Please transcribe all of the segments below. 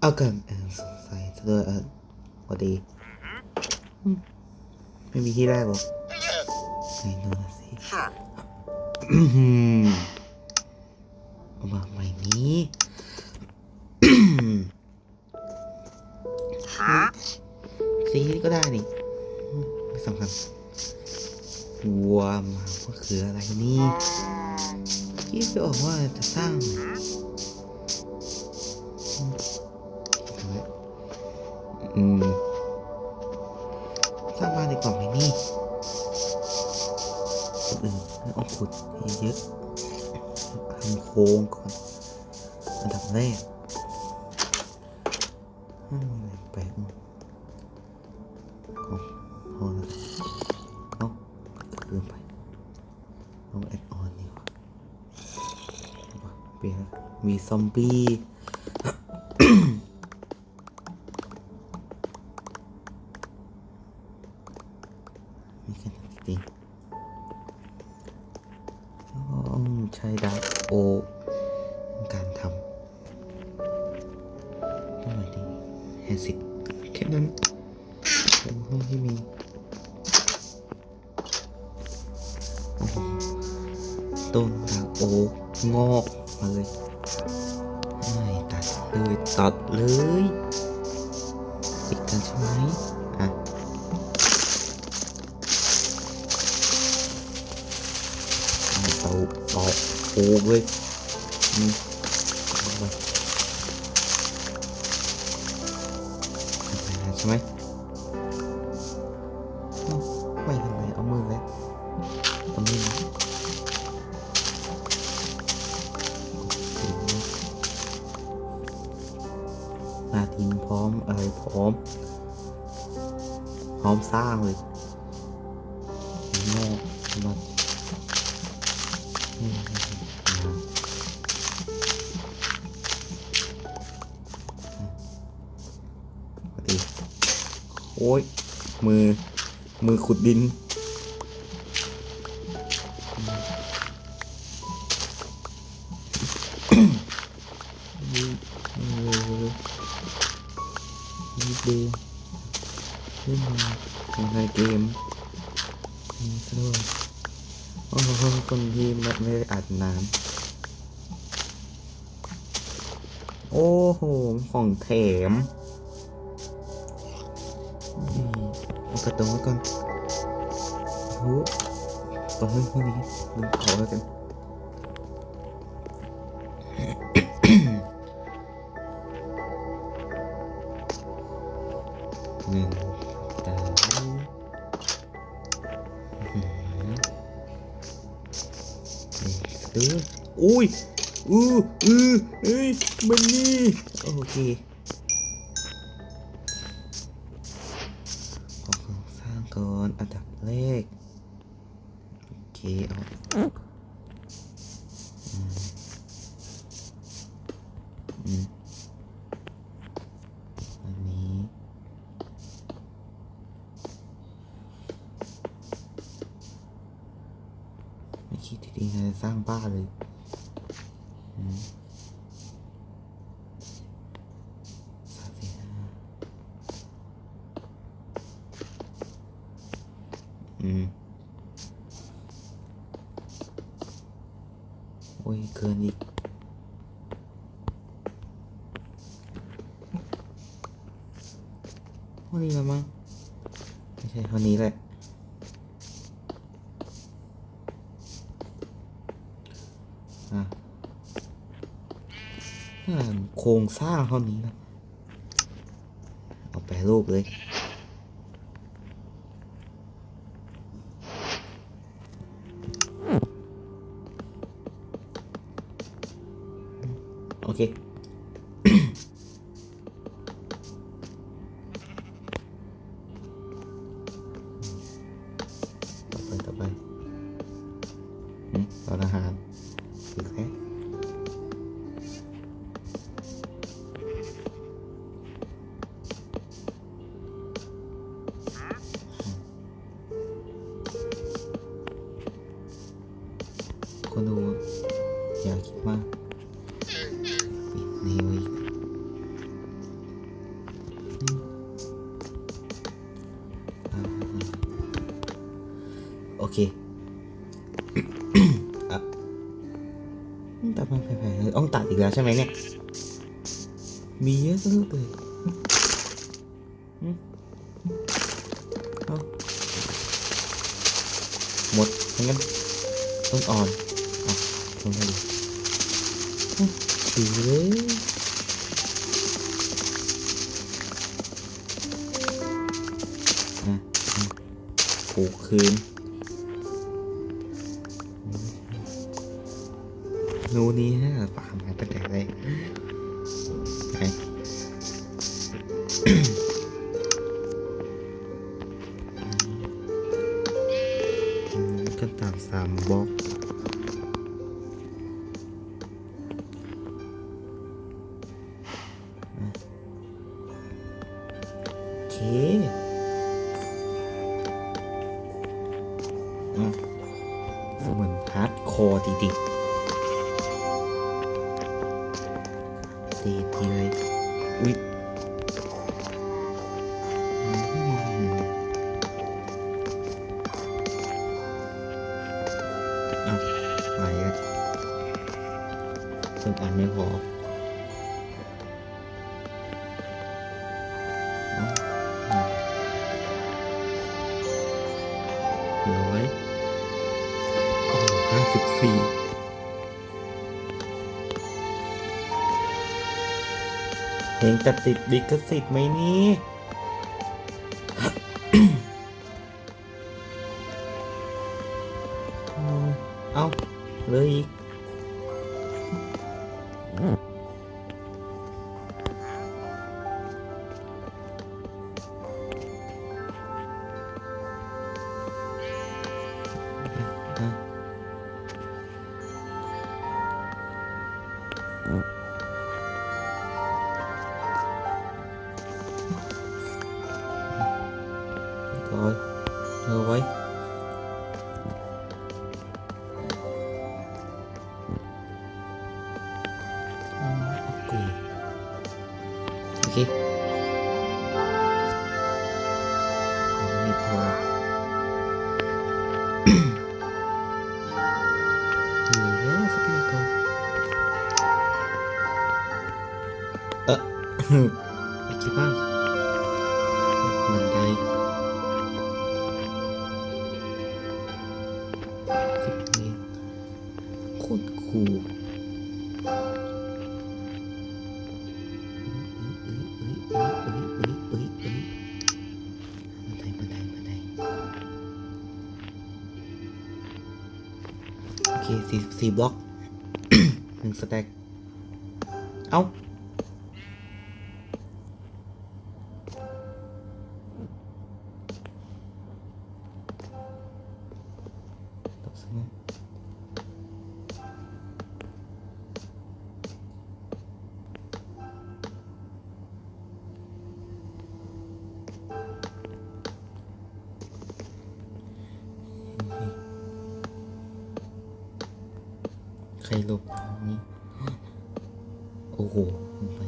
เอากันเออสงสัยซะด้วยเออพอดีอืมไม่มีที่แรกหรอกไหนดูหน่อยสิอื้อหือเอามาใหม่นี้สีนี้ก็ได้นี่อืมไม่สำคัญวัวมาว่าคืออะไรนี่คิดไม่ออกว่าจะสร้างอื อืมสร้างบ้านดีกว่าไหมนี่ก่อนอื่นเอาขุดเยอะทำโค้งก่อนอันดับแรกอืมแปลกๆเอาพอแล้วเอาลืมไปต้องแอดออนดีกว่าเปลี่ยนมีซอมบี้ มี ดิต้องใช้ดาร์กโอการทำเท่าไหร่ดีแฮสิบแค่นั้นเป็นห้องที่มีโอ้ต้นดาโองอกมาเลยไม่ตัดเลยตัดเลย กโอ้เลยใช่ไหมไม่เห็นไมเอามือไว้ตรงนี้นาทีพร้อมอะไรพร้อม พร้อมสร้างเลยโง่มา โอ้ย มือ มือขุดดิน นี่นี่ดีขึ้นมาในเกมนี่สนุกโอ้โหคนที่ไม่ไม่ได้อัดน้ำโอ้โห ของแถม เอากระตรงไว้ก่อนโอ้โหตอนนี้พวกนี้ลืมขอแล้วกันหนึ่งแต่เอออุ้ยอืออือเอ้ยมันนี่โอเคขอโครงสร้างก่อนอันดับแรก โอเค เอาอืมอืมอันนี้ จริงๆสร้างบ้านเลยอืมสามสี่ห้าอืม โอ้ย เกินอีก เท่านี้แล้วมั้ง ไม่ใช่เท่านี้แหละ อะโครงสร้างเท่านี้นะเอาไปรูปเลย ใช่ไหมเนี่ย มีเยอะซะเหลือเกินอืมเอาหมดงั้นต้องอ่อนอะลงไปดิอะถือเลยอะอะปลู นูนี้ฮะฝากมมาตั้งแต่แรก จะติดดิกสิทธิ์ไหมนี่ Давай. Давай. บันไดโอเคสี่สี่บล็อกหนึ่งสแต็กเอ้าตกซะงั้น ครหลบทางนี้ โอ้โหลงไป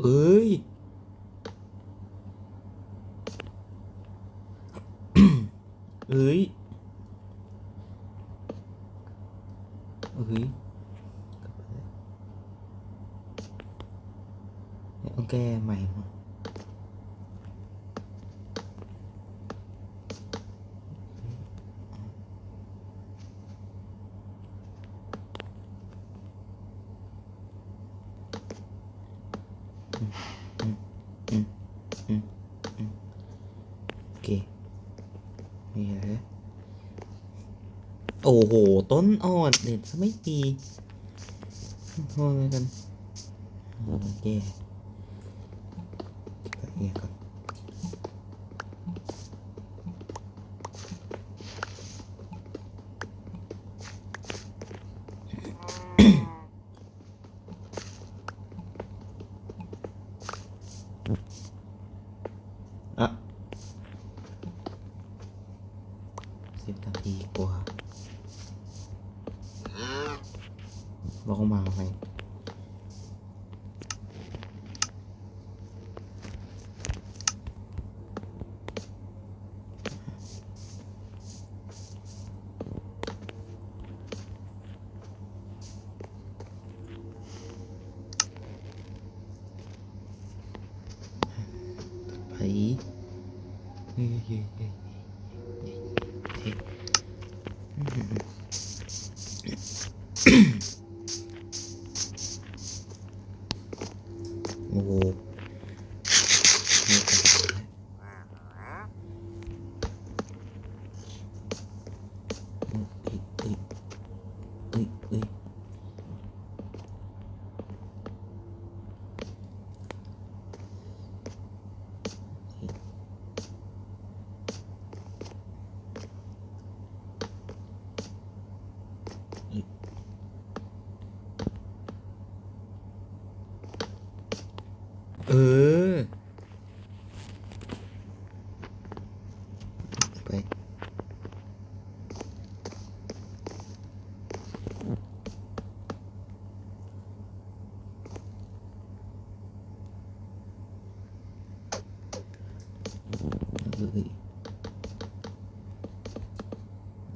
เอ้ยเอ้ย เอ้ยกลับไปเลยเนี่ยต้องแก้ใหม่หมดอื มอืมอืมโอเค นี่แหละโอ้โห ต้นอ่อนเด็ดซะไม่ดีโทษเลยกัน โอเคเนี่ยก่อน Mm-hmm.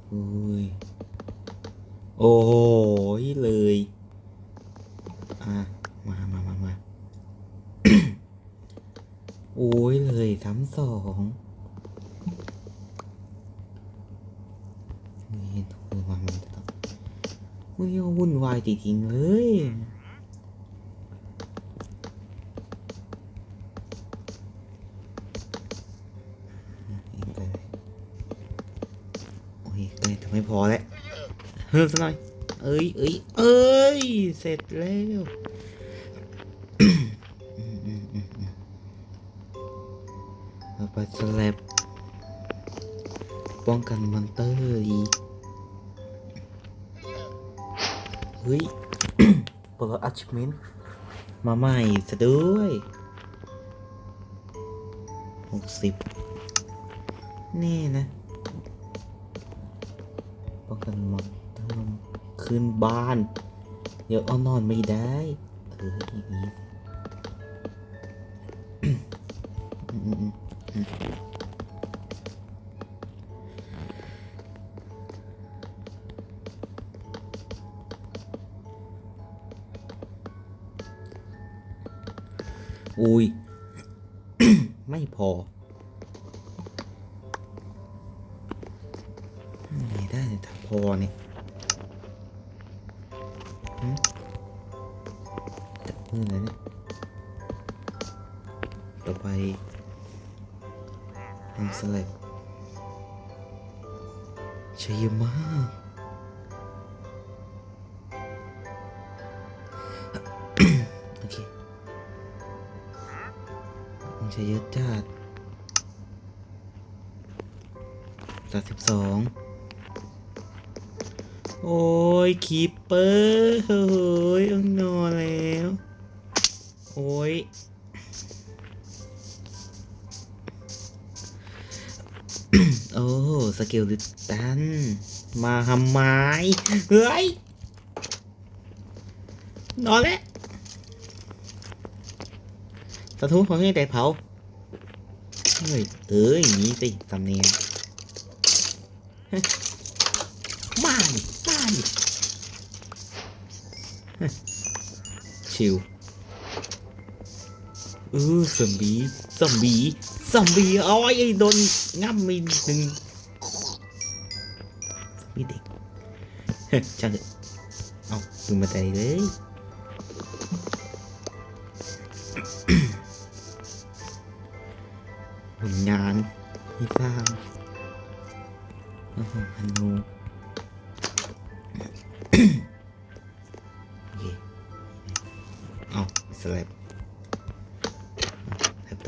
โอ้ย โอ้ยเลย อะ มามามามาโอ้ยเลยซ้ำสองเฮ้ยถูกมามันจะต้องอุ้ยวุ่นวายจริงๆเลยเองไปเลยโอ้ยเกินจะไม่ เพิ่มสักหน่อย เอ้ยเอ้ยเอ้ย เสร็จแล้วอืมอืมอืมอืมเราไปสแลบป้องกันมอนเตอร์อีก เฮ้ยปลดอัชมินมาใหม่ซะด้วยหกสิบแน่นะ กันหมอนเตอร์ขึ้นบ้านเดี๋ยวอานอนไม่ได้เอออย่างนี้อุ้ย จับมือเลยเนี่ยต่อไปทำสลับใช้เยมากโอเคมันใช้เยอะจัดสามสิบสองโอ้ยคีปเปอร์เฮ้ยต้องนอน ยโอ้สกิลลิตัน มาทำไมเฮ้ย นอนแล้วสะทุของให้แต่เผา เฮ้ย เอ้ยอย่างนี้สิสำเนียงเฮ้ยมาดิมาดิชิว เออสมบีสมบีสมบีเอาไอ้โดนงับมีหนึ่งมีเด็กเฮ้ยช่างเถอะเอาดึงมาใจเลยผลงาน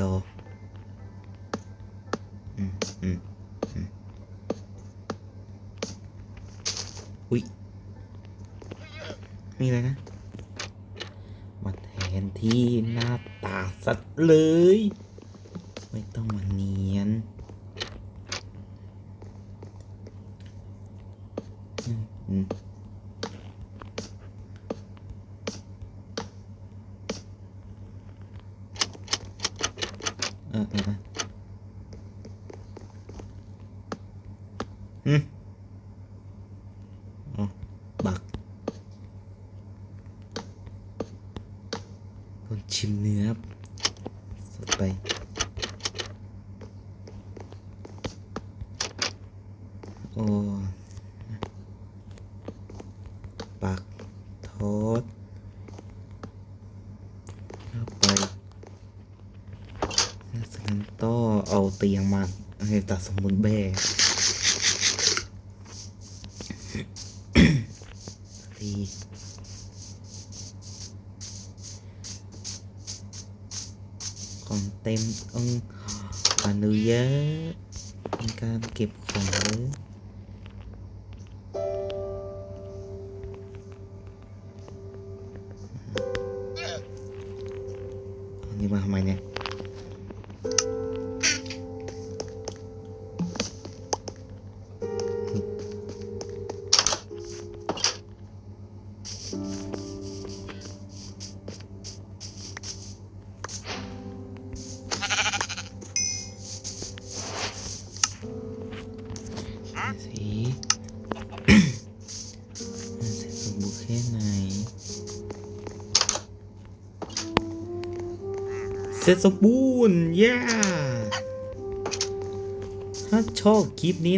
โตอืมอืมอืมอุ้ยมีอะไรนะ มาแทนที่หน้าตาสัตว์เลย ไม่ต้องมาเนียน อืมอืม เออเออเอออืมอ๋อบักคนชิมเนื้อครับสดไป โอ้ปักโทษเข้าไปนักสันต้อ เอาเตียงมาให้ตัดสมุนแบ ร็จสมบูรณ์ย่าถ้าชอบคลิปนี้